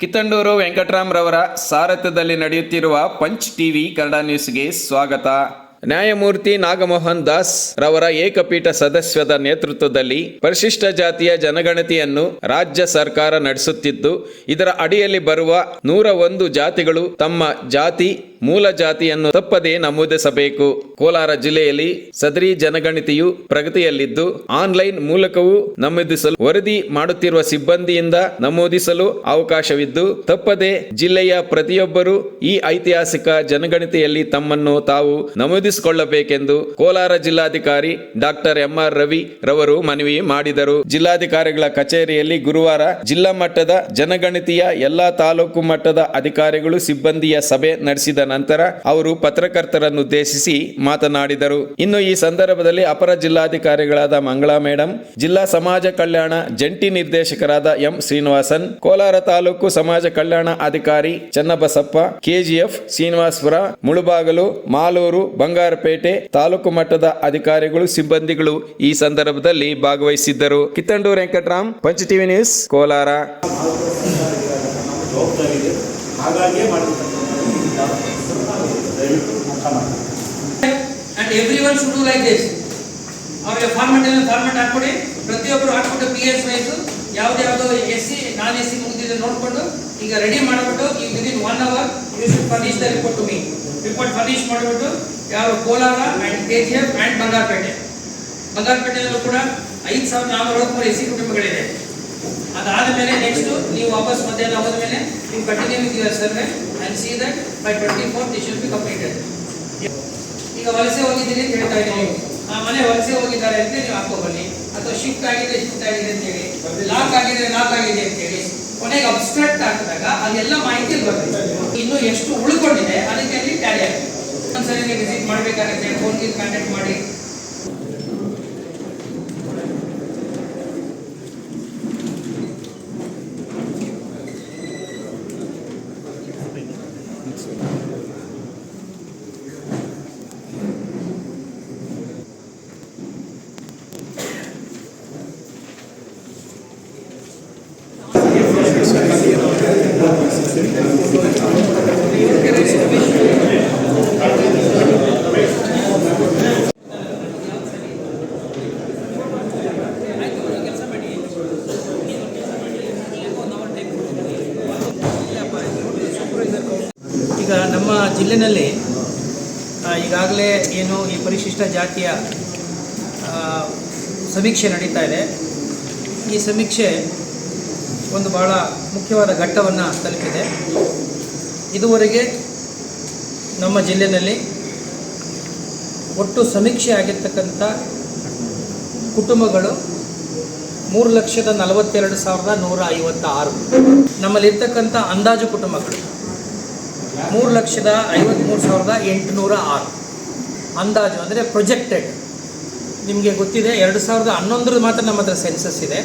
ಕಿತ್ತಂಡೂರು ವೆಂಕಟರಾಮ್ರವರ ಸಾರಥ್ಯದಲ್ಲಿ ನಡೆಯುತ್ತಿರುವ punch TV Kannada ನ್ಯೂಸ್ಗೆ ಸ್ವಾಗತ. ನ್ಯಾಯಮೂರ್ತಿ ನಾಗಮೋಹನ್ ದಾಸ್ ರವರ ಏಕಪೀಠ ಸದಸ್ಯದ ನೇತೃತ್ವದಲ್ಲಿ ಪರಿಶಿಷ್ಟ ಜಾತಿಯ ಜನಗಣತಿಯನ್ನು ರಾಜ್ಯ ಸರ್ಕಾರ ನಡೆಸುತ್ತಿದ್ದು, ಇದರ ಅಡಿಯಲ್ಲಿ ಬರುವ ನೂರ ಒಂದು ಜಾತಿಗಳು ತಮ್ಮ ಜಾತಿ, ಮೂಲ ಜಾತಿಯನ್ನು ತಪ್ಪದೇ ನಮೂದಿಸಬೇಕು. ಕೋಲಾರ ಜಿಲ್ಲೆಯಲ್ಲಿ ಸದರಿ ಜನಗಣತಿಯು ಪ್ರಗತಿಯಲ್ಲಿದ್ದು, ಆನ್ಲೈನ್ ಮೂಲಕವೂ ನಮೂದಿಸಲು, ವರದಿ ಮಾಡುತ್ತಿರುವ ಸಿಬ್ಬಂದಿಯಿಂದ ನಮೂದಿಸಲು ಅವಕಾಶವಿದ್ದು, ತಪ್ಪದೆ ಜಿಲ್ಲೆಯ ಪ್ರತಿಯೊಬ್ಬರು ಈ ಐತಿಹಾಸಿಕ ಜನಗಣತಿಯಲ್ಲಿ ತಮ್ಮನ್ನು ತಾವು ನಮೂದಿಸಿಕೊಳ್ಳಬೇಕೆಂದು ಕೋಲಾರ ಜಿಲ್ಲಾಧಿಕಾರಿ ಡಾಕ್ಟರ್ ಎಂಆರ್ ರವಿ ರವರು ಮನವಿ ಮಾಡಿದರು. ಜಿಲ್ಲಾಧಿಕಾರಿಗಳ ಕಚೇರಿಯಲ್ಲಿ ಗುರುವಾರ ಜಿಲ್ಲಾ ಮಟ್ಟದ ಜನಗಣತಿಯ ಎಲ್ಲಾ ತಾಲೂಕು ಮಟ್ಟದ ಅಧಿಕಾರಿಗಳು ಸಿಬ್ಬಂದಿಯ ಸಭೆ ನಡೆಸಿದ ನಂತರ ಅವರು ಪತ್ರಕರ್ತರನ್ನು ಉದ್ದೇಶಿಸಿ ಮಾತನಾಡಿದರು. ಇನ್ನು ಈ ಸಂದರ್ಭದಲ್ಲಿ ಅಪರ ಜಿಲ್ಲಾಧಿಕಾರಿಗಳಾದ ಮಂಗಳಾ ಮೇಡಂ, ಜಿಲ್ಲಾ ಸಮಾಜ ಕಲ್ಯಾಣ ಜಂಟಿ ನಿರ್ದೇಶಕರಾದ ಎಂ ಶ್ರೀನಿವಾಸನ್, ಕೋಲಾರ ತಾಲೂಕು ಸಮಾಜ ಕಲ್ಯಾಣ ಅಧಿಕಾರಿ ಚನ್ನಬಸಪ್ಪ, ಕೆಜಿಎಫ್ ಶ್ರೀನಿವಾಸ್ಪುರ, ಮುಳುಬಾಗಲು, ಮಾಲೂರು ಬಂಗಾರಪೇಟೆ ತಾಲೂಕು ಮಟ್ಟದ ಅಧಿಕಾರಿಗಳು, ಸಿಬ್ಬಂದಿಗಳು ಈ ಸಂದರ್ಭದಲ್ಲಿ ಭಾಗವಹಿಸಿದ್ದರು. ಕಿತ್ತಂಡೂರು ವೆಂಕಟರಾಮ್, ಪಂಚ ಟಿವಿ ನ್ಯೂಸ್, ಕೋಲಾರ. ಅವ್ರಿಗೆ ಫಾರ್ಮೆಟ್ ಫಾರ್ಮೆಟ್ ಹಾಕ್ಕೊಡಿ. ಪ್ರತಿಯೊಬ್ಬರು ಹಾಕ್ಬಿಟ್ಟು ಪಿ ಎಸ್ ವೈಸ್ ಯಾವ್ದ್ಯಾವ್ದು ಯಾವ್ದು S C non S C ಮುಗಿದಿದೆ ನೋಡ್ಕೊಂಡು ಈಗ ರೆಡಿ ಮಾಡಿಬಿಟ್ಟು ಈಗ within one hour you should furnish the report to me report furnish ಮಾಡಿಬಿಟ್ಟು ಯಾವ Kolar and K G F and Bangarapet. ಬಂಗಾರಪೇಟೆಯಲ್ಲೂ ಕೂಡ ಐದು ಸಾವಿರದ ನಾನ್ನೂರ ಅರವತ್ತ್ಮೂರು ಎಸ್ ಕುಟುಂಬಗಳಿದೆ. ಅದಾದ ಮೇಲೆ ನೆಕ್ಸ್ಟ್ ನೀವು ವಾಪಸ್ ಮಧ್ಯಾಹ್ನ ಹೋದ ಮೇಲೆ ನೀವು continue with your survey and see that by twenty four the should be completed ಈಗ ವಲಸೆ ಹೋಗಿದ್ದೀನಿ ಅಂತ ಹೇಳ್ತಾ ಇದ್ದೀನಿ ಆ ಮನೆ ವಲಸೆ ಹೋಗಿದ್ದಾರೆ ಅಂತ ನೀವು ಹಾಕೋ ಬನ್ನಿ. ಅಥವಾ ಶಿಫ್ಟ್ ಆಗಿದೆ ಶಿಫ್ಟ್ ಆಗಿದೆ ಅಂತ ಹೇಳಿ. ಲಾಕ್ ಆಗಿದೆ ಲಾಕ್ ಆಗಿದೆ ಅಂತ ಹೇಳಿ. ಕೊನೆಗೆ ಅಬ್ಸ್ಟ್ರಾಕ್ಟ್ ಹಾಕಿದಾಗ ಅದೆಲ್ಲ ಮಾಹಿತಿ ಬರ್ತದೆ ಇನ್ನು ಎಷ್ಟು ಉಳ್ಕೊಂಡಿದೆ ಅದಕ್ಕೆ ಅಲ್ಲಿ ಟ್ಯಾಲಿ ಆಗಿದೆ ವಿಸಿಟ್ ಮಾಡಬೇಕಾಗುತ್ತೆ ಫೋನ್ಗೆ ಕಾಂಟ್ಯಾಕ್ಟ್ ಮಾಡಿ ಜಿಲ್ಲೆನಲ್ಲಿ ಈಗಾಗಲೇ ಏನು ಈ ಪರಿಶಿಷ್ಟ ಜಾತಿಯ ಸಮೀಕ್ಷೆ ನಡೀತಾ ಇದೆ. ಈ ಸಮೀಕ್ಷೆ ಒಂದು ಭಾಳ ಮುಖ್ಯವಾದ ಘಟ್ಟವನ್ನು ತಲುಪಿದೆ. ಇದುವರೆಗೆ ನಮ್ಮ ಜಿಲ್ಲೆಯಲ್ಲಿ ಒಟ್ಟು ಸಮೀಕ್ಷೆ ಆಗಿರ್ತಕ್ಕಂಥ ಕುಟುಂಬಗಳು ಮೂರು ಲಕ್ಷದ ನಲವತ್ತೆರಡು ಸಾವಿರದ ನೂರ ಐವತ್ತ ಆರು ನಮ್ಮಲ್ಲಿರ್ತಕ್ಕಂಥ ಅಂದಾಜು ಕುಟುಂಬಗಳು. ಮೂರು ಲಕ್ಷದ ಐವತ್ತ್ಮೂರು ಸಾವಿರದ ಎಂಟುನೂರ ಆರು. ಅಂದಾಜು ಅಂದರೆ ಪ್ರೊಜೆಕ್ಟೆಡ್ ನಿಮಗೆ ಗೊತ್ತಿದೆ, ಎರಡು ಸಾವಿರದ ಹನ್ನೊಂದರ ಮಾತ್ರ ನಮ್ಮ ಹತ್ರ ಸೆನ್ಸಸ್ ಇದೆ.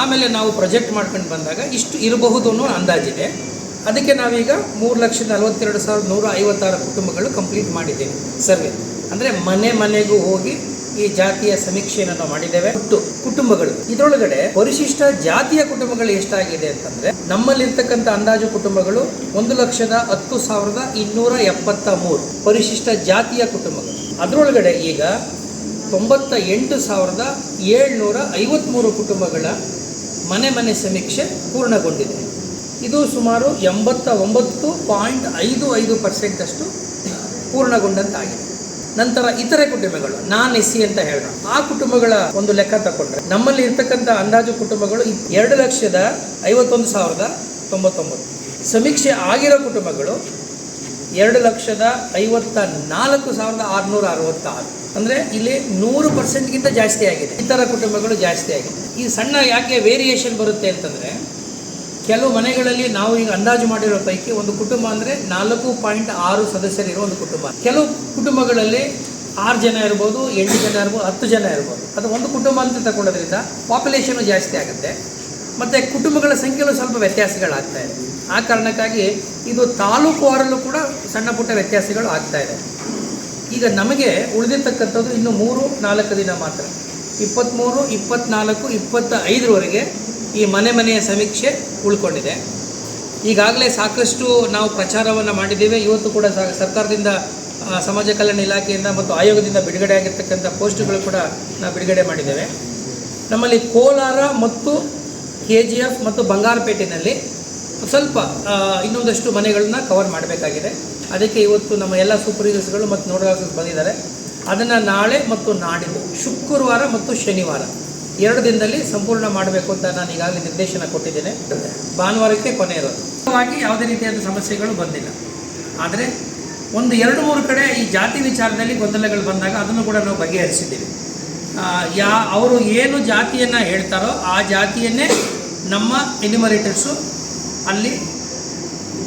ಆಮೇಲೆ ನಾವು ಪ್ರೊಜೆಕ್ಟ್ ಮಾಡ್ಕೊಂಡು ಬಂದಾಗ ಇಷ್ಟು ಇರಬಹುದು ಅನ್ನೋ ಅಂದಾಜಿದೆ. ಅದಕ್ಕೆ ನಾವೀಗ ಮೂರು ಲಕ್ಷದ ನಲವತ್ತೆರಡು ಸಾವಿರದ ನೂರ ಐವತ್ತಾರು ಕುಟುಂಬಗಳು ಕಂಪ್ಲೀಟ್ ಮಾಡಿದ್ದೇವೆ. ಸರ್ವೆ ಅಂದರೆ ಮನೆ ಮನೆಗೂ ಹೋಗಿ ಈ ಜಾತಿಯ ಸಮೀಕ್ಷೆಯನ್ನು ನಾವು ಮಾಡಿದ್ದೇವೆ. ಒಟ್ಟು ಕುಟುಂಬಗಳು. ಇದರೊಳಗಡೆ ಪರಿಶಿಷ್ಟ ಜಾತಿಯ ಕುಟುಂಬಗಳು ಎಷ್ಟಾಗಿದೆ ಅಂತಂದ್ರೆ, ನಮ್ಮಲ್ಲಿರ್ತಕ್ಕಂಥ ಅಂದಾಜು ಕುಟುಂಬಗಳು ಒಂದು ಲಕ್ಷದ ಹತ್ತು ಸಾವಿರದ ಇನ್ನೂರ ಎಪ್ಪತ್ತ ಮೂರು ಪರಿಶಿಷ್ಟ ಜಾತಿಯ ಕುಟುಂಬಗಳು. ಅದರೊಳಗಡೆ ಈಗ ತೊಂಬತ್ತ ಎಂಟು ಸಾವಿರದ ಏಳ್ನೂರ ಐವತ್ತ್ಮೂರು ಕುಟುಂಬಗಳ ಮನೆ ಮನೆ ಸಮೀಕ್ಷೆ ಪೂರ್ಣಗೊಂಡಿದೆ. ಇದು ಸುಮಾರು ಎಂಬತ್ತ ಒಂಬತ್ತು ಪಾಯಿಂಟ್ ಐದು ಐದು ಪರ್ಸೆಂಟಷ್ಟು ಪೂರ್ಣಗೊಂಡಂತಾಗಿದೆ. ನಂತರ ಇತರೆ ಕುಟುಂಬಗಳು, ನಾನ್ ಎಸ್ ಅಂತ ಹೇಳೋಣ. ಆ ಕುಟುಂಬಗಳ ಒಂದು ಲೆಕ್ಕ ತಕೊಂಡ್ರೆ, ನಮ್ಮಲ್ಲಿ ಇರ್ತಕ್ಕಂಥ ಅಂದಾಜು ಕುಟುಂಬಗಳು ಎರಡು ಲಕ್ಷದ ಐವತ್ತೊಂದು ಸಾವಿರದ ತೊಂಬತ್ತೊಂಬತ್ತು. ಸಮೀಕ್ಷೆ ಆಗಿರೋ ಕುಟುಂಬಗಳು ಎರಡು ಲಕ್ಷದ ಐವತ್ತ ನಾಲ್ಕು ಸಾವಿರದ ಆರುನೂರ ಅರವತ್ತಾರು. ಅಂದರೆ ಇಲ್ಲಿ ನೂರು ಪರ್ಸೆಂಟ್ಗಿಂತ ಜಾಸ್ತಿ ಆಗಿದೆ. ಇತರ ಕುಟುಂಬಗಳು ಜಾಸ್ತಿ ಆಗಿದೆ. ಈ ಸಣ್ಣ ಯಾಕೆ ವೇರಿಯೇಷನ್ ಬರುತ್ತೆ ಅಂತಂದರೆ ಕೆಲವು ಮನೆಗಳಲ್ಲಿ ನಾವು ಈಗ ಅಂದಾಜು ಮಾಡಿರೋ ಪೈಕಿ ಒಂದು ಕುಟುಂಬ ಅಂದರೆ ನಾಲ್ಕು ಪಾಯಿಂಟ್ ಆರು ಸದಸ್ಯರಿರೋ ಒಂದು ಕುಟುಂಬ. ಕೆಲವು ಕುಟುಂಬಗಳಲ್ಲಿ ಆರು ಜನ ಇರ್ಬೋದು, ಎಂಟು ಜನ ಇರ್ಬೋದು, ಹತ್ತು ಜನ ಇರ್ಬೋದು. ಅದು ಒಂದು ಕುಟುಂಬ ಅಂತ ತಗೊಳ್ಳೋದ್ರಿಂದ ಪಾಪ್ಯುಲೇಷನು ಜಾಸ್ತಿ ಆಗುತ್ತೆ. ಮತ್ತು ಕುಟುಂಬಗಳ ಸಂಖ್ಯೆಯಲ್ಲೂ ಸ್ವಲ್ಪ ವ್ಯತ್ಯಾಸಗಳಾಗ್ತಾ ಇದೆ. ಆ ಕಾರಣಕ್ಕಾಗಿ ಇದು ತಾಲೂಕು ವಾರಲ್ಲೂ ಕೂಡ ಸಣ್ಣ ಪುಟ್ಟ ವ್ಯತ್ಯಾಸಗಳು ಆಗ್ತಾ ಇದೆ. ಈಗ ನಮಗೆ ಉಳಿದಿರ್ತಕ್ಕಂಥದ್ದು ಇನ್ನು ಮೂರು ನಾಲ್ಕು ದಿನ ಮಾತ್ರ. ಇಪ್ಪತ್ತ್ಮೂರು ಇಪ್ಪತ್ತ್ನಾಲ್ಕು ಇಪ್ಪತ್ತ ಐದರವರೆಗೆ ಈ ಮನೆ ಮನೆಯ ಸಮೀಕ್ಷೆ ಉಳ್ಕೊಂಡಿದೆ. ಈಗಾಗಲೇ ಸಾಕಷ್ಟು ನಾವು ಪ್ರಚಾರವನ್ನು ಮಾಡಿದ್ದೇವೆ. ಇವತ್ತು ಕೂಡ ಸರ್ಕಾರದಿಂದ ಸಮಾಜ ಕಲ್ಯಾಣ ಇಲಾಖೆಯಿಂದ ಮತ್ತು ಆಯೋಗದಿಂದ ಬಿಡುಗಡೆ ಆಗಿರ್ತಕ್ಕಂಥ ಪೋಸ್ಟ್ಗಳು ಕೂಡ ನಾವು ಬಿಡುಗಡೆ ಮಾಡಿದ್ದೇವೆ. ನಮ್ಮಲ್ಲಿ ಕೋಲಾರ ಮತ್ತು ಕೆ ಜಿ ಎಫ್ ಮತ್ತು ಬಂಗಾರಪೇಟೆಯಲ್ಲಿ ಸ್ವಲ್ಪ ಇನ್ನೊಂದಷ್ಟು ಮನೆಗಳನ್ನ ಕವರ್ ಮಾಡಬೇಕಾಗಿದೆ. ಅದಕ್ಕೆ ಇವತ್ತು ನಮ್ಮ ಎಲ್ಲ ಸೂಪರ್ವೈಸರ್ಸ್ಗಳು ಮತ್ತು ನೋಡಲ್ ಬಂದಿದ್ದಾರೆ. ಅದನ್ನು ನಾಳೆ ಮತ್ತು ನಾಡಿದ್ದು, ಶುಕ್ರವಾರ ಮತ್ತು ಶನಿವಾರ. ಎರಡು ದಿನದಲ್ಲಿ ಸಂಪೂರ್ಣ ಮಾಡಬೇಕು ಅಂತ ನಾನು ಈಗಾಗಲೇ ನಿರ್ದೇಶನ ಕೊಟ್ಟಿದ್ದೇನೆ. ಭಾನುವಾರಕ್ಕೆ ಕೊನೆ ಇರೋದು. ಯಾವುದೇ ರೀತಿಯಾದ ಸಮಸ್ಯೆಗಳು ಬಂದಿಲ್ಲ. ಆದರೆ ಒಂದು ಎರಡು ಮೂರು ಕಡೆ ಈ ಜಾತಿ ವಿಚಾರದಲ್ಲಿ ಗೊಂದಲಗಳು ಬಂದಾಗ ಅದನ್ನು ಕೂಡ ನಾವು ಬಗೆಹರಿಸಿದ್ದೀವಿ. ಯಾ, ಅವರು ಏನು ಜಾತಿಯನ್ನು ಹೇಳ್ತಾರೋ ಆ ಜಾತಿಯನ್ನೇ ನಮ್ಮ ಎನಿಮರೇಟರ್ಸು ಅಲ್ಲಿ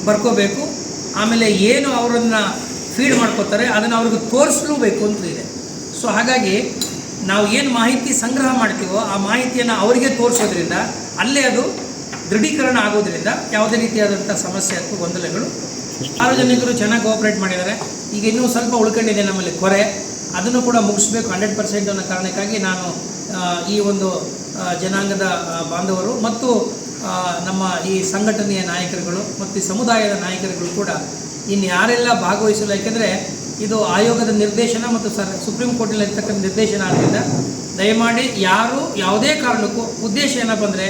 ಬರ್ಕೋಬೇಕು. ಆಮೇಲೆ ಏನು ಅವರನ್ನು ಫೀಡ್ ಮಾಡ್ಕೋತಾರೆ ಅದನ್ನು ಅವ್ರಿಗೆ ತೋರಿಸಲೂಬೇಕು ಅಂತ ಇದೆ. ಸೊ ಹಾಗಾಗಿ ನಾವು ಏನು ಮಾಹಿತಿ ಸಂಗ್ರಹ ಮಾಡ್ತೀವೋ ಆ ಮಾಹಿತಿಯನ್ನು ಅವರಿಗೆ ತೋರಿಸೋದ್ರಿಂದ ಅಲ್ಲೇ ಅದು ದೃಢೀಕರಣ ಆಗೋದ್ರಿಂದ ಯಾವುದೇ ರೀತಿಯಾದಂಥ ಸಮಸ್ಯೆ ಅಥವಾ ಗೊಂದಲಗಳು ಸಾರ್ವಜನಿಕರು ಚೆನ್ನಾಗಿ ಕೋಆಪ್ರೇಟ್ ಮಾಡಿದ್ದಾರೆ. ಈಗ ಇನ್ನೂ ಸ್ವಲ್ಪ ಉಳ್ಕೊಂಡಿದೆ ನಮ್ಮಲ್ಲಿ ಕೊರೆ. ಅದನ್ನು ಕೂಡ ಮುಗಿಸ್ಬೇಕು. ಹಂಡ್ರೆಡ್ ಪರ್ಸೆಂಟ್ ಅನ್ನೋ ಕಾರಣಕ್ಕಾಗಿ ನಾನು ಈ ಒಂದು ಜನಾಂಗದ ಬಾಂಧವರು ಮತ್ತು ನಮ್ಮ ಈ ಸಂಘಟನೆಯ ನಾಯಕರುಗಳು ಮತ್ತು ಸಮುದಾಯದ ನಾಯಕರುಗಳು ಕೂಡ ಇನ್ನು ಯಾರೆಲ್ಲ ಭಾಗವಹಿಸಲು ಯಾಕೆಂದರೆ ಇದು ಆಯೋಗದ ನಿರ್ದೇಶನ ಮತ್ತು ಸರ್ ಸುಪ್ರೀಂ ಕೋರ್ಟ್ನಲ್ಲಿ ಇರ್ತಕ್ಕಂಥ ನಿರ್ದೇಶನ ಆದ್ದರಿಂದ ದಯಮಾಡಿ ಯಾರು ಯಾವುದೇ ಕಾರಣಕ್ಕೂ ಉದ್ದೇಶ ಏನಪ್ಪ ಅಂದರೆ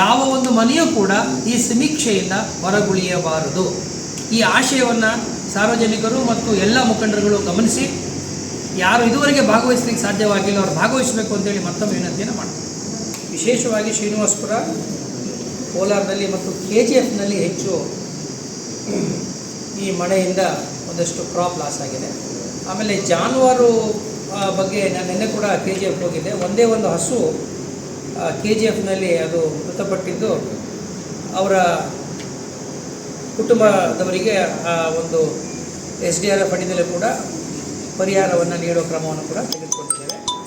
ಯಾವ ಒಂದು ಮನೆಯೂ ಕೂಡ ಈ ಸಮೀಕ್ಷೆಯಿಂದ ಹೊರಗುಳಿಯಬಾರದು. ಈ ಆಶಯವನ್ನು ಸಾರ್ವಜನಿಕರು ಮತ್ತು ಎಲ್ಲ ಮುಖಂಡರುಗಳು ಗಮನಿಸಿ, ಯಾರು ಇದುವರೆಗೆ ಭಾಗವಹಿಸಲಿಕ್ಕೆ ಸಾಧ್ಯವಾಗಿಲ್ಲ, ಅವ್ರು ಭಾಗವಹಿಸಬೇಕು ಅಂತೇಳಿ ಮತ್ತೊಮ್ಮೆ ವಿನಂತಿಯನ್ನು ಮಾಡ್ತಾರೆ ವಿಶೇಷವಾಗಿ ಶ್ರೀನಿವಾಸಪುರ, ಕೋಲಾರದಲ್ಲಿ ಮತ್ತು ಕೆ ಜಿ ಎಫ್ನಲ್ಲಿ ಹೆಚ್ಚು ಈ ಮಳೆಯಿಂದ ಒಂದಷ್ಟು ಕ್ರಾಪ್ ಲಾಸ್ ಆಗಿದೆ. ಆಮೇಲೆ ಜಾನುವಾರು ಬಗ್ಗೆ ನಾನು ನಿನ್ನೆ ಕೂಡ ಕೆ ಜಿ ಎಫ್ ಹೋಗಿದ್ದೆ. ಒಂದೇ ಒಂದು ಹಸು ಕೆ ಜಿ ಎಫ್ನಲ್ಲಿ ಅದು ಮೃತಪಟ್ಟಿದ್ದು. ಅವರ ಕುಟುಂಬದವರಿಗೆ, ಆ, ಒಂದು ಎಸ್ ಡಿ ಆರ್ ಎಫ್ ಅಡಿನಲ್ಲಿ ಕೂಡ ಪರಿಹಾರವನ್ನು ನೀಡೋ ಕ್ರಮವನ್ನು ಕೂಡ ತೆಗೆದುಕೊಂಡಿದ್ದೇವೆ.